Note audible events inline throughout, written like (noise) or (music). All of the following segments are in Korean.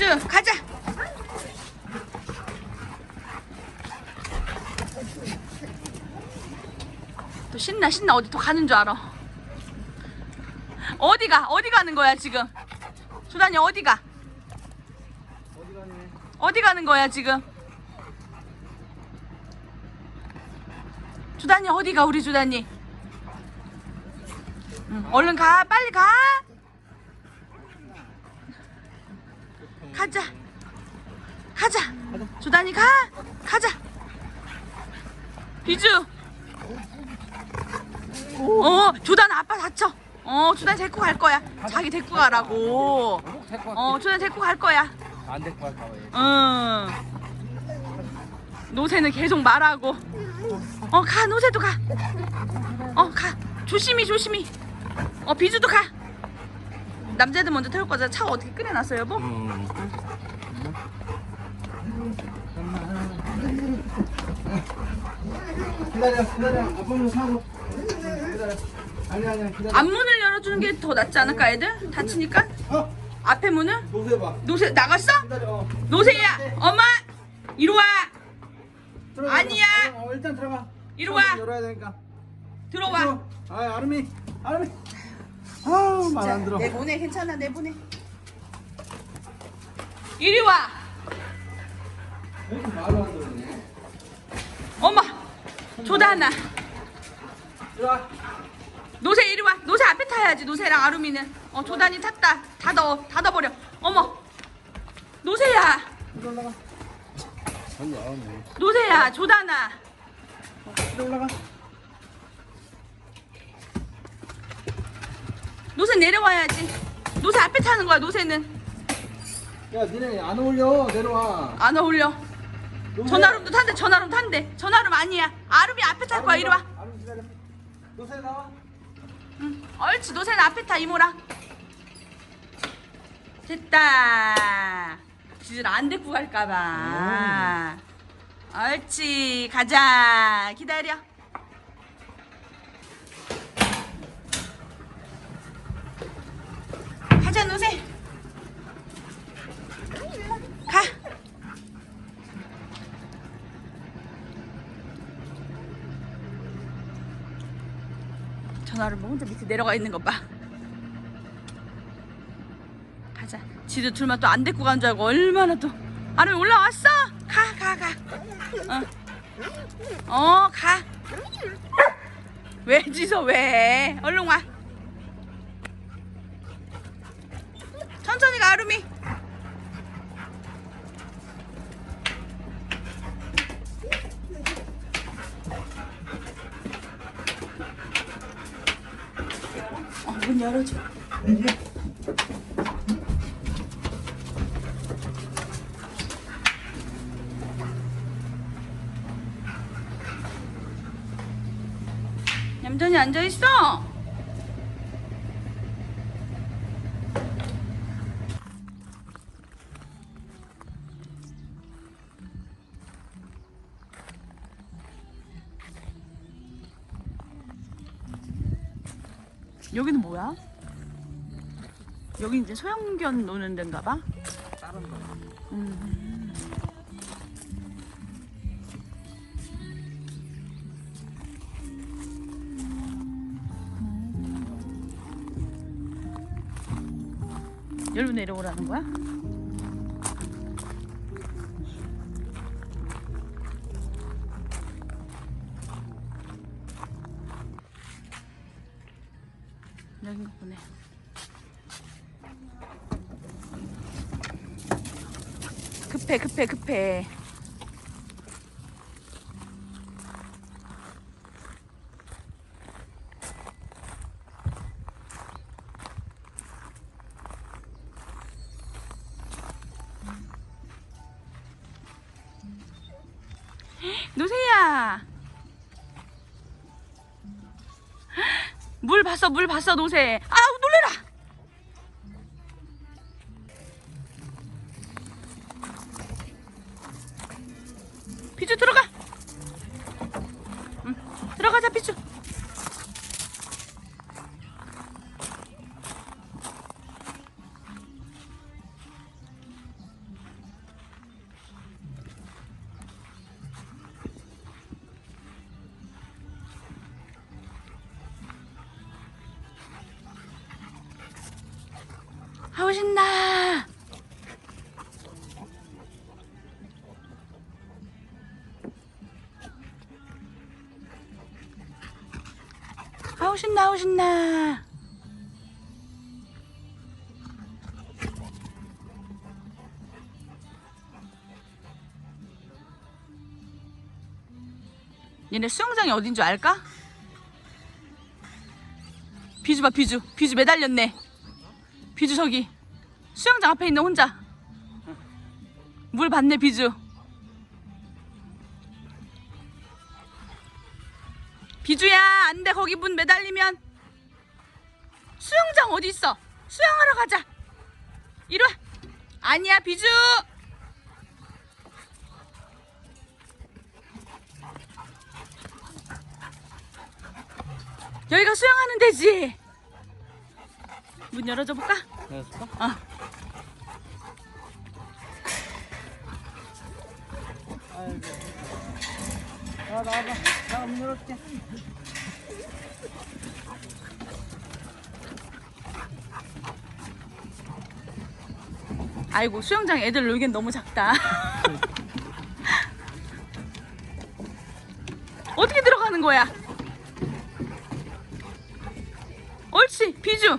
비주 가자. 또 신나 신나 어디 또 가는 줄 알아. 어디가 어디 가는 거야 지금? 조단이 어디가? 어디 가는 거야 지금? 주단이 어디가 우리 주단이? 응, 얼른 가 빨리 가. 가자. 가자. 주단이 가. 가자. 비주. 어, 주단 아빠 다쳐. 어, 주단 데리고 갈 거야. 자기 데리고 가라고. 어, 주단 데리고 갈 거야. 안 데리고 갈까 봐. 응. 노새는 계속 말하고. 어, 가, 노새도 가. 어, 가. 조심히, 조심히. 어, 비주도 가. 남자들 먼저 태울 거잖아. 차 어떻게 끓여놨어, 여보? 음. 기다려, 기다려. 아빠 좀 사고. 기다려. 아니 아니 기다려. 앞문을 열어주는 게 더 낫지 않을까, 애들? 다치니까? 어? 앞에 문을? 노세 봐. 노새, 나갔어? 기다려. 어. 노새야, 엄마! 이리 와! 들어가. 아니야. 어, 어, 일단 들어가. 이리 와. 열어야 되니까. 들어와. 들어. 아, 아름이. 아름이. 아우, 말 안 들어. 내보내, 괜찮아, 내보내. 이리 와! 왜 이렇게 말을 안 들으니? 엄마! 조다나. 들어와. 노새 이리 와. 노새 앞에 타야지. 노새랑 아루미는. 어 조단이 탔다. 닫어. 닫아버려. 어머. 이리 올라가. 노새야. 조단아. 이리 올라가. 노새 내려와야지. 노새 앞에 타는 거야. 노새는 야, 니네 안 어울려. 내려와. 안 어울려. 노세. 전화룸도 탄대. 전화룸 탄대. 전화룸 아니야. 아루미 앞에 탈 거야. 이리 와. 아름 기다려. 노세 나와. 응. 옳지. 노새는 앞에 타. 이모랑. 됐다. 지들 안 데리고 갈까봐. 옳지. 가자. 기다려. 가자 노새. 전화를 뭐 혼자 밑에 내려가 있는 거 봐. 가자. 지도 둘만 또 안 데리고 간 줄 알고 얼마나 또. 아름이 올라왔어? 가, 가, 가. 어, 어 가. 왜 지서 왜? 얼른 와. 천천히 가, 아름이. 어, 문 열어줘. 얌전히 앉아 있어. 여기는 뭐야? 여기 이제 소형견 노는 데인가 봐. 다른 거. 음. 여기로 내려오라는 거야? 급해 급해. 노새야! 물 봤어 물 봤어 노새. 아 아우 신나 아우 신나. 얘네 수영장이 어딘 줄 알까? 비주 봐 비주. 비주 매달렸네. 비주 저기. 수영장 앞에 있는 혼자. 물 받네 비주 비주야 안 돼 거기 문 매달리면 수영장 어디 있어 수영하러 가자 이리 와 아니야 비주 여기가 수영하는 데지 문 열어줘 볼까? 알았을까? 어. 아이고. 야, 나와봐. 나문 열어줄게. 아이고 수영장 애들 놀기엔 너무 작다. 어떻게 들어가는 거야? 옳지 비주.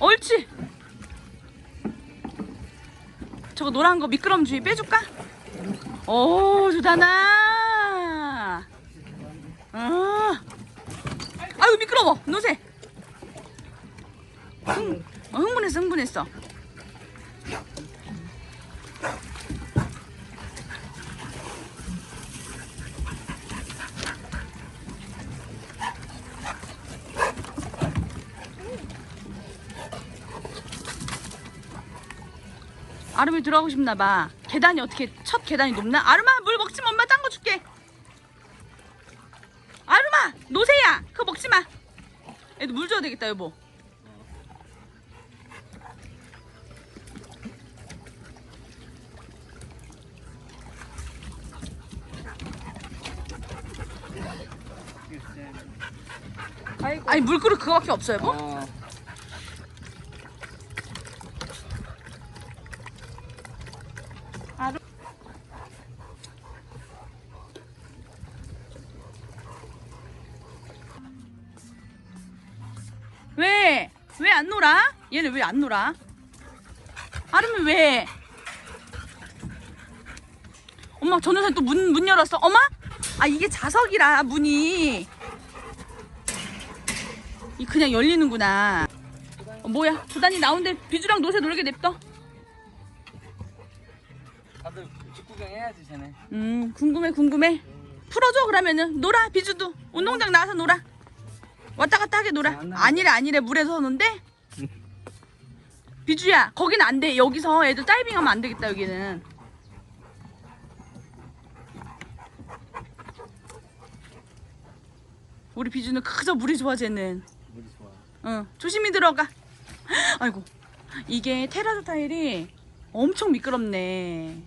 옳지. 저거 노란 거 미끄럼주의 빼줄까? 오 조다나. 어. 아유 미끄러워 노새. 흥, 어, 흥분했어 흥분했어. 아름이 들어가고 싶나 봐. 계단이 어떻게 첫 계단이 높나? 아름아 물 먹지 마. 엄마 딴 거 줄게. 아름아 노새야 그거 먹지 마. 애도 물 줘야 되겠다 여보. 아이고. 아니 물그릇 그거밖에 없어 여보? 어. 왜? 왜안 놀아? 얘는 왜 안 놀아? 아름이 왜? 엄마 전우선 또문 문 열었어. 엄마? 아 이게 자석이라 문이 이 그냥 열리는구나. 어, 뭐야? 두단이 나온데 비주랑 노새 놀게 냅둬. 다들 직구경 해야지, 쟤네. 음 궁금해 궁금해 풀어줘 그러면은 놀아 비주도 운동장 나와서 놀아 왔다 갔다 하게 놀아. 안. 아니래 아니래. 물에서 노는데? 비주야 거기는 안돼. 여기서 애들 다이빙하면 안 되겠다 여기는. 우리 비주는 그저 물이 좋아 쟤는. 물이 좋아. 응 조심히 들어가. 아이고 이게 테라조 타일이 엄청 미끄럽네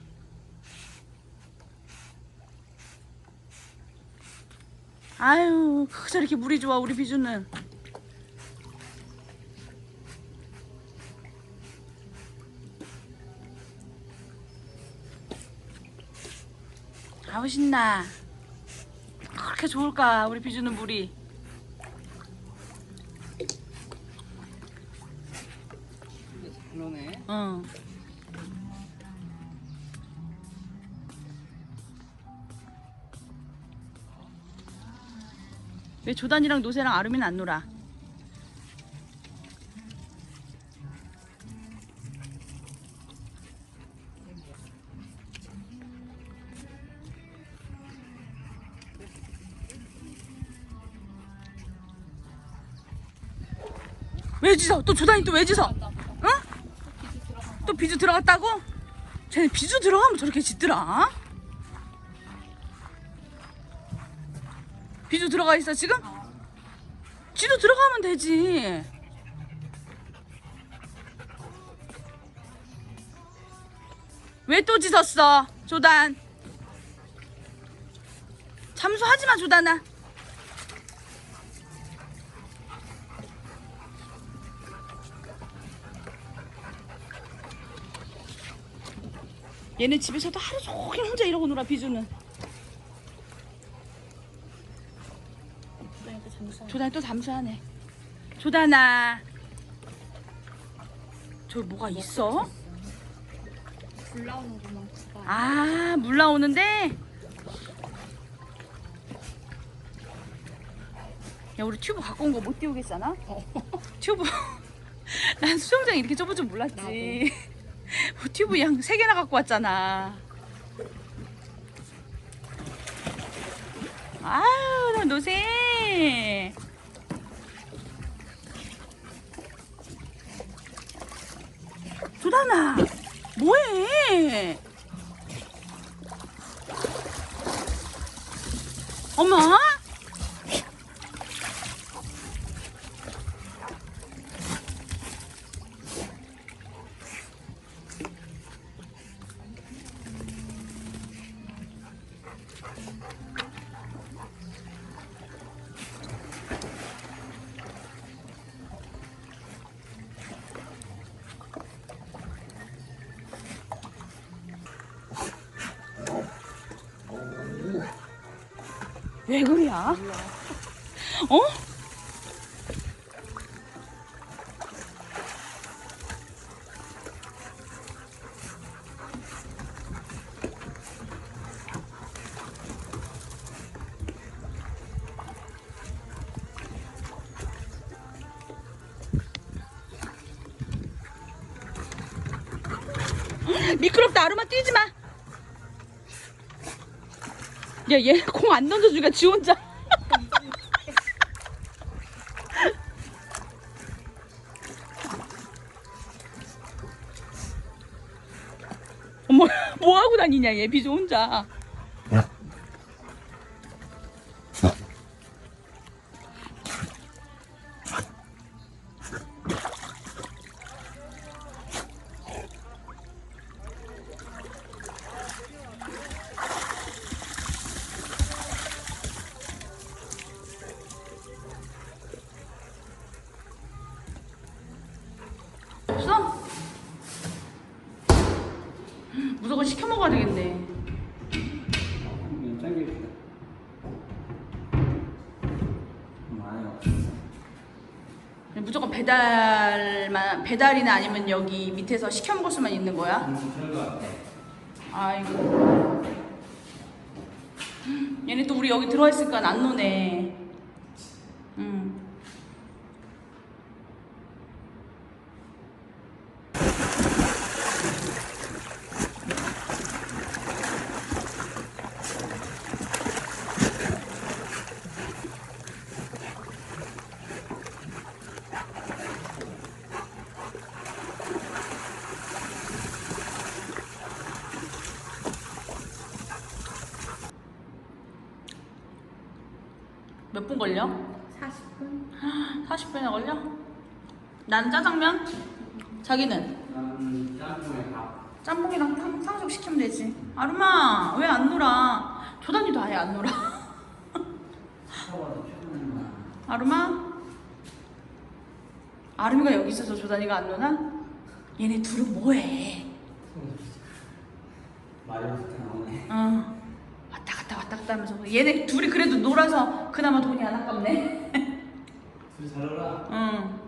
아유 그저 이렇게 물이 좋아 우리 비주는. 아우 신나. 그렇게 좋을까 우리 비주는 물이 왜 조단이랑 노새랑 아름이는 안 놀아? 왜 짖어? 또 조단이 또왜 짖어? 응? 또 비주 들어갔다고? 쟤네 비주 들어가면 저렇게 짖더라? 비주 들어가 있어 지금? 지도 들어가면 되지. 왜 또 짖었어 조단? 잠수하지마 조단아. 얘네 집에서도 하루 종일 혼자 이러고 놀아 비주는. 조단이 또 잠수하네. 조단아. 저기 뭐가 있어? 불 나오는구만. 구가. 아, 물 나오는데? 야, 우리 튜브 갖고 온 거 못 띄우겠잖아? (laughs) 튜브. (laughs) 난 수영장 이렇게 좁을 줄 몰랐지. 뭐 튜브 양 세 개나 갖고 왔잖아. 아유, 나 노세. 조단아, 뭐해? 엄마? 왜 그래야? 어? 미끄럽다 아로마 뛰지 마. 야, 얘 공 안 던져주니까 지 혼자. (laughs) 어머, 뭐 하고 다니냐, 얘 비주 혼자. 배달만 배달이나 아니면 여기 밑에서 시켜 먹을 수만 있는 거야? 같아. 아이고. 얘네 또 우리 여기 들어와 있으니까 안 노네. 응. 몇 분 걸려? 40분? 40분이나 걸려? 난 짜장면? 자기는? 나는 짬뽕에 밥. 짬뽕이랑 탕, 탕수육 시키면 되지. 아름아, 왜 안 놀아? 조단이도 아예 안 놀아. (laughs) 아름아? 아름이가 여기 있어서 조단이가 안 노나? 얘네 둘은 뭐해? 마리오 스타 나오네. 어. 왔다 갔다 왔다 갔다 하면서 얘네 둘이 그래도 놀아서 그나마 돈이 안 아깝네. 둘이 잘 놀아. 응.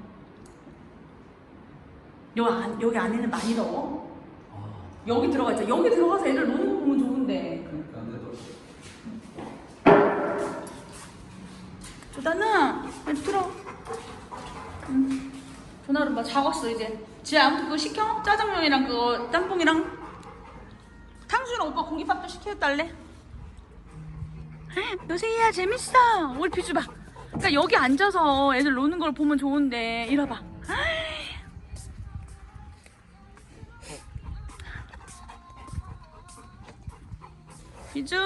여기, 안, 여기 안에는 많이 더워? 아, 여기 들어가 있자. 여기 들어가서 애들 노는 거 보면 좋은데. 그러니까 근데 너 조단아, 빨리 들어. 응. 전화로 막 작았어 이제. 지 아무튼 그거 시켜? 짜장면이랑 그거 짬뽕이랑 탕수육 오빠 공깃밥도 시켜달래. 노세이야 재밌어. 우리 비주 봐. 그러니까 여기 앉아서 애들 노는 걸 보면 좋은데 이리 봐. 비주.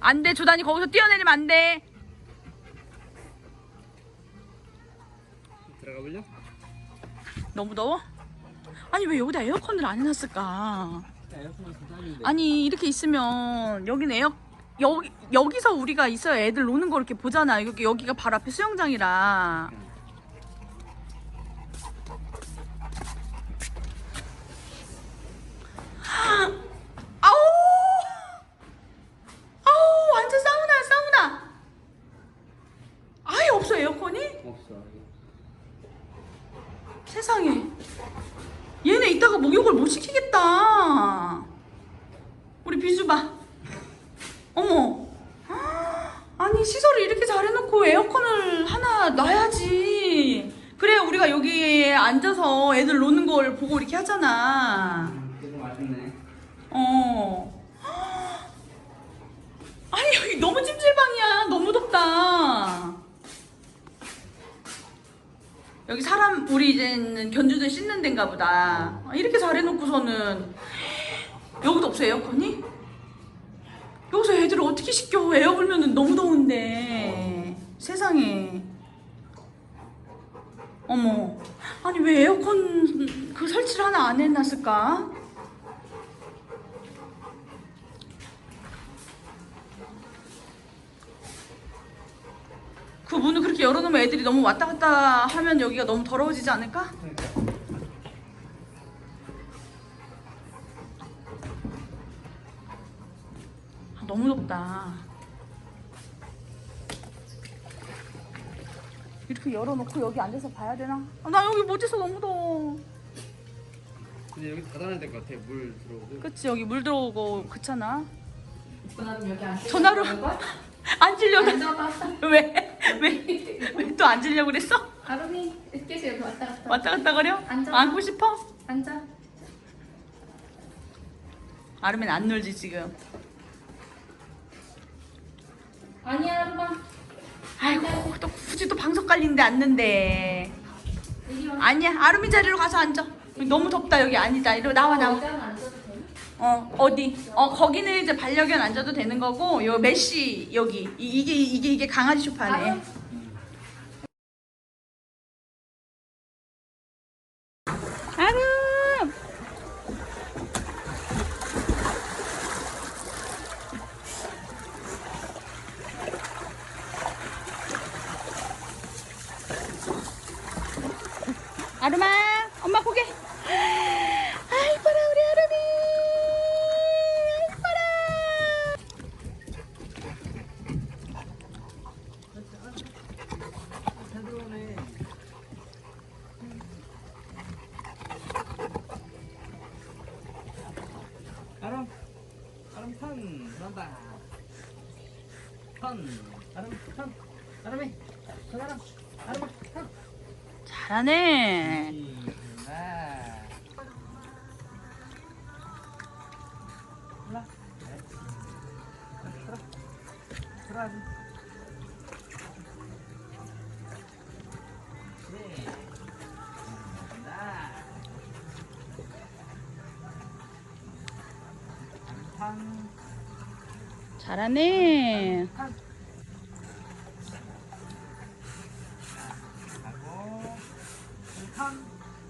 안 돼, 조단이 거기서 뛰어내리면 안 돼. 들어가 볼려? 너무 더워? 아니, 왜 여기다 에어컨을 안 해놨을까? 아니, 이렇게 있으면 여기는 에어, 여기, 여기서 우리가 있어야 애들 노는 거 이렇게 보잖아. 여기, 여기가 바로 앞에 수영장이라. 우리 비주 봐. 어머. 아니 시설을 이렇게 잘해놓고 에어컨을 하나 놔야지. 그래 우리가 여기에 앉아서 애들 노는 걸 보고 이렇게 하잖아. 그래도 맛있네. 어. 아니 여기 너무 찜질방이야. 너무 덥다. 여기 사람 우리 이제는 견주들 씻는 데인가 보다. 아, 이렇게 잘해놓고서는 여기도 없어 에어컨이? 여기서 애들을 어떻게 씻겨? 에어 불면은 너무 더운데 세상에. 어머. 아니 왜 에어컨 그 설치를 하나 안 해놨을까? 그 문을 그렇게 열어놓으면 애들이 너무 왔다 갔다 하면 여기가 너무 더러워지지 않을까? 너무 덥다. 이렇게 열어놓고 여기 앉아서 봐야 되나? 아, 나 여기 못 있어 너무 더워. 근데 여기 닫아놔야 될 것 같아. 물 들어오고. 그치 여기 물 들어오고 그렇잖아. 그럼 여기 앉아. 전화로 (laughs) 앉으려고. (laughs) 왜? 왜? 왜또 앉으려고 그랬어? 아름이 계속 여기 왔다 갔다. 왔다 갔다 거려? 앉아. 안고 싶어? 앉아. 아르면 안 놀지 지금. 아니야 아름아. 아이고 또 굳이 또 방석 깔린데 앉는데. 아니야 아르미 자리로 가서 앉아. 너무 덥다 여기 아니다. 이리 나와 나와. 돼? 어 어디? 어 거기는 이제 반려견 앉아도 되는 거고 요 메시 여기 이, 이게 이게 이게 강아지 소파네. 아름. 아름. 아름아, 엄마 보게. 아 이뻐라 우리 아름이. 이뻐라. 아람. 아람 턴. 난다. 잘하네. 잘하네. 탕.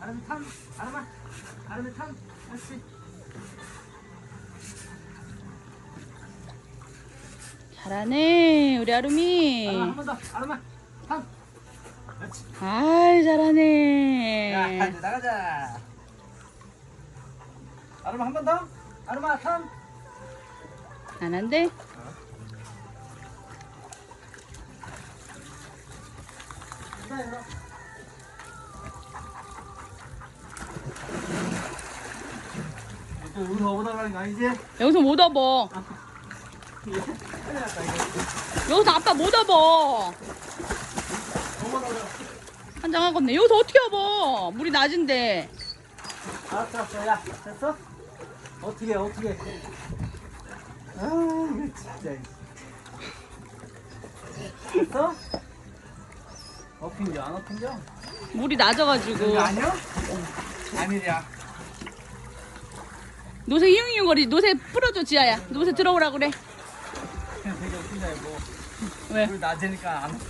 하고 탕. 탕. 아름아. 아름이 탕. 그렇지. 잘하네 우리 아름이. 아름아 한 번 더. 아름아. 탕. 그렇지. 아이 야, 잘하네. 이제 나가자. 아름아 한 번 더. 아름아 탕. 안 한대? 또여 기서 오다가는 거 아니지? 여기서 못 업어. 여기서 아빠 못 업어. 어머나 한장 하겠네. 여기서 어떻게 업어? 물이 낮은데. 알았어 알았어 야 됐어? 어떻게 해, 어떻게 해. 아 이거 진짜 됐어? 엎힌겨 안 엎힌겨? 물이 낮아가지고. 아니야? 아니야 노새 히웅히웅거리지. 노새 풀어줘 지아야. 노새 들어오라 그래. 이거 왜? 물 낮으니까 안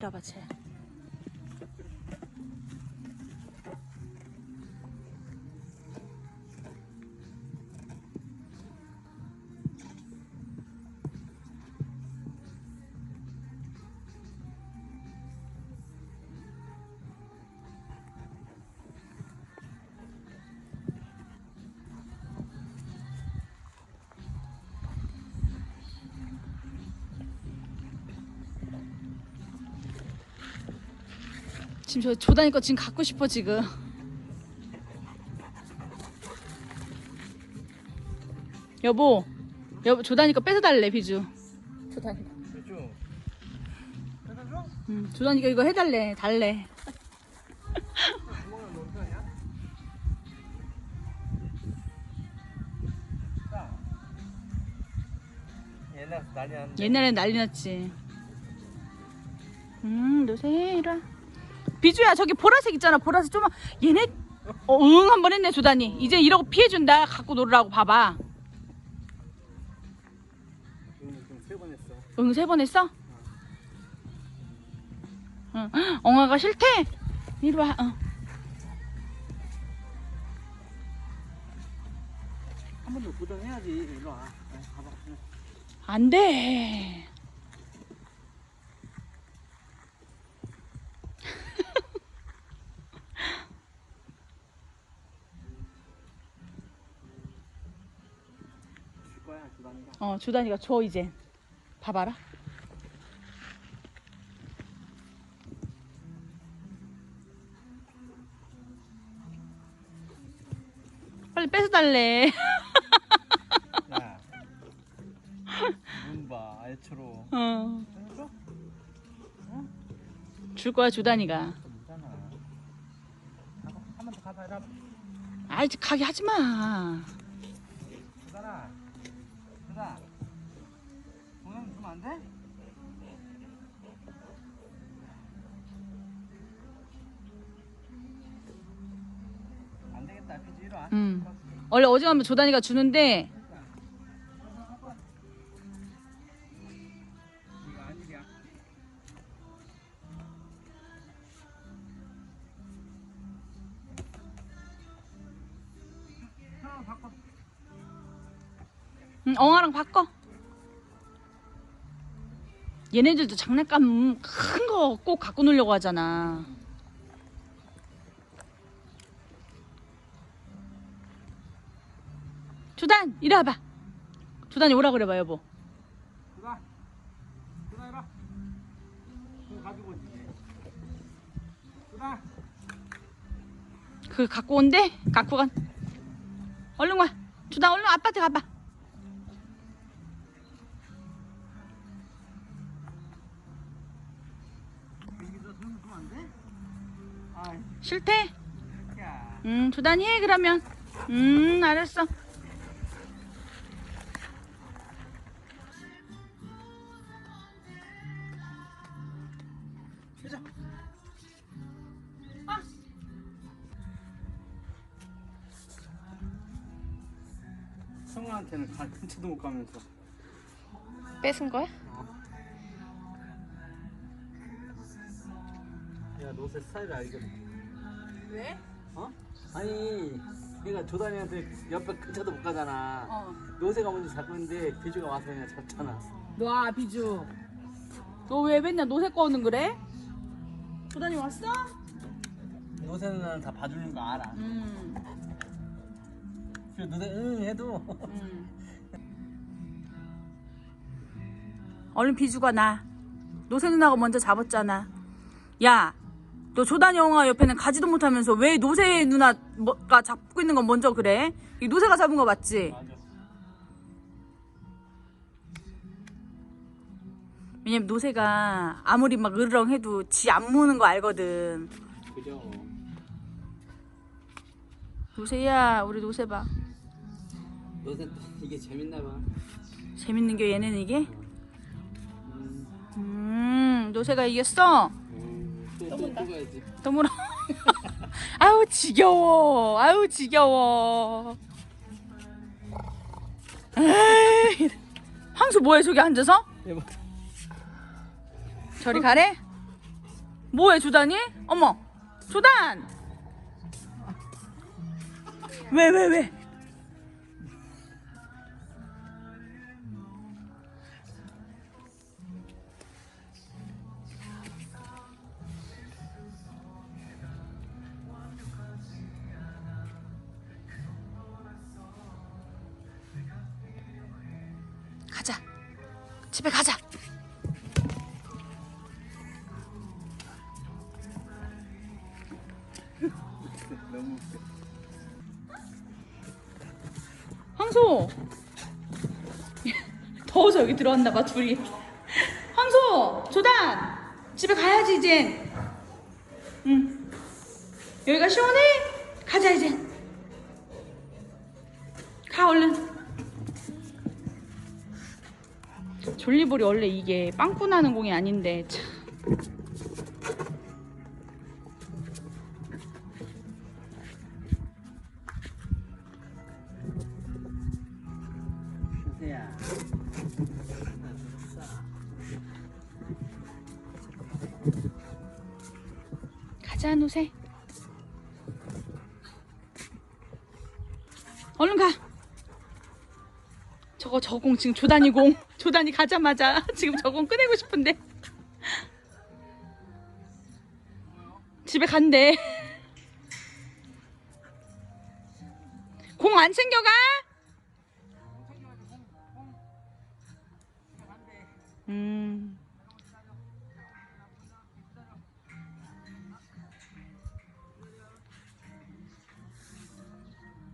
Dobra, cześć. 지금 저 조단이 거 지금 갖고 싶어 지금. 여보, 여보 조단이 거 뺏어달래 비주. 조단이. 그래서 응, 조단이가 이거 해달래, 달래. 구멍을 놓은 거 아니야? 자. 옛날 난리 났는데. 옛날엔 난리 났지. 음, 노세라. 비주야, 저기 보라색 있잖아. 보라색 좀 얘네 어, 응 한 번 했네 조단이. 이제 이러고 피해준다. 갖고 놀으라고 봐봐. 응, 지금 세번 했어. 응 세 번 했어? 응. 엉아가 싫대. 이리 와. 어. 한 번 더 도전해야지. 일로 와. 응. 안 돼. 줄 거야, 주단이가. 어, 조단이가 줘 이제. 봐봐라. 빨리 뺏어달래. (laughs) 야. 눈 봐, 애처로. 어. 줄 거야 해라. 아이 가게 하지 마. 원래 가면 조단이가 주는데. 응, 엉아랑 바꿔. 얘네들도 장난감 큰 거 꼭 갖고 놀려고 하잖아. 조단 이리 와봐. 조단이 오라 그래봐 여보. 주단. 주단 가지고 오지. 주단. 그 갖고 온대? 갖고 간. 얼른 와. 조단 얼른 아빠한테 가봐. 싫대? 야. 음 조단이 해 그러면. 음 알았어. 근처도 못 가면서. 뺏은 거야? 야, 너새 스타일 알거든. 왜? 어? 아니, 얘가 조단이한테 옆에 근처도 못 가잖아. 어. 노새가 먼저 잡고 있는데 비주가 와서 그냥 잡잖아. 놔 비주 너 왜 맨날 노새 꺼오는 그래? 조단이 왔어? 노새는 다 봐주는 거 알아. 음, 그 노새 응 해도 음. 얼른 비주가 나 노새 누나가 먼저 잡았잖아 야 너 조단이 형아 옆에는 가지도 못하면서 왜 노새 누나가 잡고 있는 건 먼저 그래? 이 노새가 잡은 거 맞지? 왜냐면 노새가 아무리 막 으르렁 해도 지 안 무는 거 알거든 그죠. 노새야 우리 노새 봐 노새 또 이게 재밌나 봐. 재밌는 게 얘네는 이게? 음, 음 노새가 이겼어? 음, 또, 또, 또 가야지. 너무나 아우 지겨워 아우 지겨워 에이, 황수 뭐해 저기 앉아서? 이거 저리 가래? 뭐해 조단이? 어머 조단 왜 왜 왜? 들어왔나 봐 둘이. 황소 조단 집에 가야지 이제. 응. 여기가 시원해? 가자 이제. 가 얼른. 졸리볼이 원래 이게 빵꾸 나는 공이 아닌데 참 노새 얼른 가. 저거 저공 지금 조단이 공. (laughs) 조단이 가자마자 지금 저공 꺼내고 싶은데. 집에 간대. 공 안 챙겨가? 음